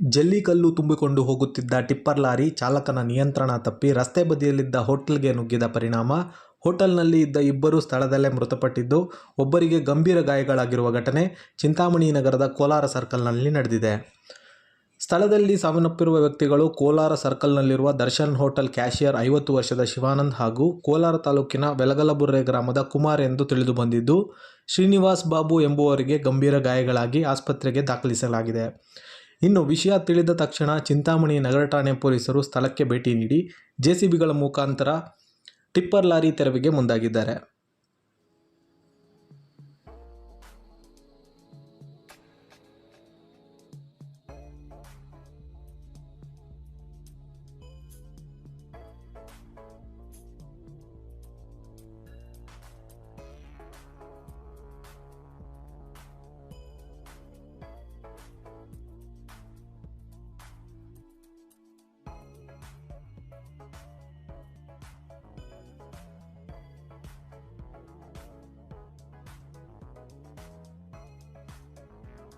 ಜಲ್ಲಿಕಲ್ಲು ತುಂಬಿಕೊಂಡು ಹೋಗುತ್ತಿದ್ದ tipper lorry ಚಾಲಕನ ನಿಯಂತ್ರಣ ತಪ್ಪಿ ರಸ್ತೆ ಬದಿಯಲ್ಲಿದ್ದ ಹೋಟೆಲ್ಗೆ ನುಗ್ಗಿದ ಪರಿಣಾಮ. ಹೋಟೆಲ್ನಲ್ಲಿ ಇದ್ದ ಇಬ್ಬರು ಸ್ಥಳದಲ್ಲೇ ಮೃತಪಟ್ಟಿದ್ದು, ಒಬ್ಬರಿಗೆ ಗಂಭೀರ ಗಾಯಗಳಾಗಿರುವ ಘಟನೆ ಚಿಂತಾಮಣಿ ನಗರದ ಕೋಲಾರ ಸರ್ಕಲ್ನಲ್ಲಿ ನಡೆದಿದೆ. ಸ್ಥಳದಲ್ಲಿ ಸಾವನ್ನಪ್ಪಿರುವ ವ್ಯಕ್ತಿಗಳು ಕೋಲಾರ ಸರ್ಕಲ್ನಲ್ಲಿರುವ ದರ್ಶನ್ ಹೋಟೆಲ್ ಕ್ಯಾಶಿಯರ್ ಐವತ್ತು ವರ್ಷದ ಶಿವಾನಂದ್ ಹಾಗೂ ಕೋಲಾರ ತಾಲೂಕಿನ ವೆಲಗಲಬುರ್ರೆ ಗ್ರಾಮದ ಕುಮಾರ್ ಎಂದು ತಿಳಿದು ಬಂದಿದ್ದು, ಶ್ರೀನಿವಾಸ್ ಬಾಬು ಎಂಬುವರಿಗೆ ಗಂಭೀರ ಗಾಯಗಳಾಗಿ ಆಸ್ಪತ್ರೆಗೆ ದಾಖಲಿಸಲಾಗಿದೆ. ಇನ್ನು ವಿಷಯ ತಿಳಿದ ತಕ್ಷಣ ಚಿಂತಾಮಣಿ ನಗರ ಠಾಣೆ ಪೊಲೀಸರು ಸ್ಥಳಕ್ಕೆ ಭೇಟಿ ನೀಡಿ ಜೆಸಿಬಿಗಳ ಮುಖಾಂತರ ಟಿಪ್ಪರ್ ಲಾರಿ ತೆರವಿಗೆ ಮುಂದಾಗಿದ್ದಾರೆ.